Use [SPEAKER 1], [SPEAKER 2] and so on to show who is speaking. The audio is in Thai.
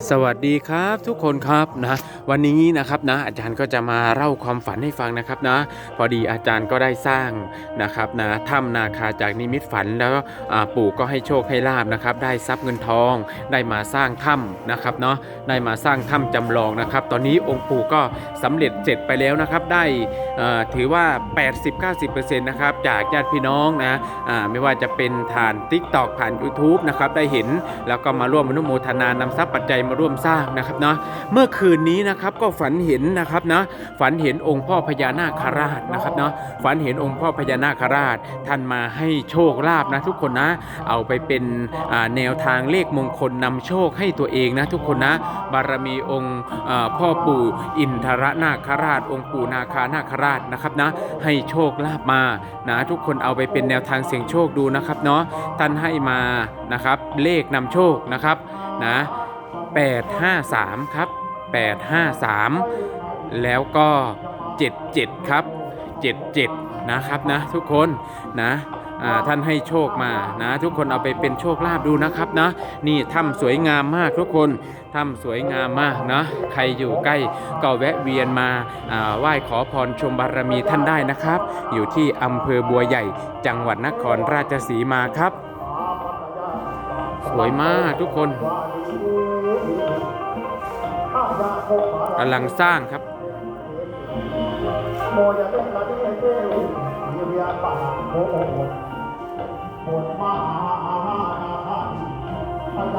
[SPEAKER 1] สวัสดีครับทุกคนครับนะวันนี้นะครับนะอาจารย์ก็จะมาเล่าความฝันให้ฟังนะครับนะ พอดีอาจารย์ก็ได้สร้างนะครับนะถ้ำนาคาจากนิมิตฝันแล้วปู่ก็ให้โชคให้ลาบนะครับ ได้ทรัพย์เงินทอง ได้มาสร้างถ้ำนะครับเนาะได้มาสร้างถ้ำจำลองนะครับ ตอนนี้องค์ปู่ก็สำเร็จเสร็จไปแล้วนะครับ ได้เอ่อถือว่า 80-90%นะครับจากญาติพี่น้องนะไม่ว่าจะเป็นผ่าน Tik t o อกผ่าน YouTube นะครับได้เห็นแล้วก็มาร่วมอนุโมทนานำทรัพย์ปัจจัยมาร่วมสร้างนะครับเนาะเมื่อคืนนี้นะครับก็ฝันเห็นนะครับนะฝันเห็นองค์พ่อพญานาคราชนะครับเนาะฝันเห็นองค์พ่อพญานาคราชท่านมาให้โชคลาภนะทุกคนนะ เอาไปเป็นแนวทางเลขมงคลนำโชคให้ตัวเองนะทุกคนนะ บารมีองค์พ่อปู่อินทรนาคราช องค์ปู่นาคานาคราชนะครับนะ ให้โชคลาภมานะทุกคนเอาไปเป็นแนวทางเสี่ยงโชคดูนะครับเนาะท่านให้มานะครับเลขนำโชคนะครับนะ 853 ครับ 853 แล้วก็ 77 ครับ 77 นะครับนะทุกคนนะท่านให้โชคมานะทุกคนเอาไปเป็นโชคลาภดูนะครับนะนี่ถ้ำสวยงามมากทุกคนถ้ำสวยงามมากนะใครอยู่ใกล้ก็แวะเวียนมาอ่าไหว้ขอพรชมบารมีท่านได้นะครับ อยู่ที่อำเภอบัวใหญ่จังหวัดนครราชสีมาครับ สวยมากทุกคนกำลังสร้างครับ
[SPEAKER 2] โมยาเล่นลาที่ไอเต้ยาป่าโมโม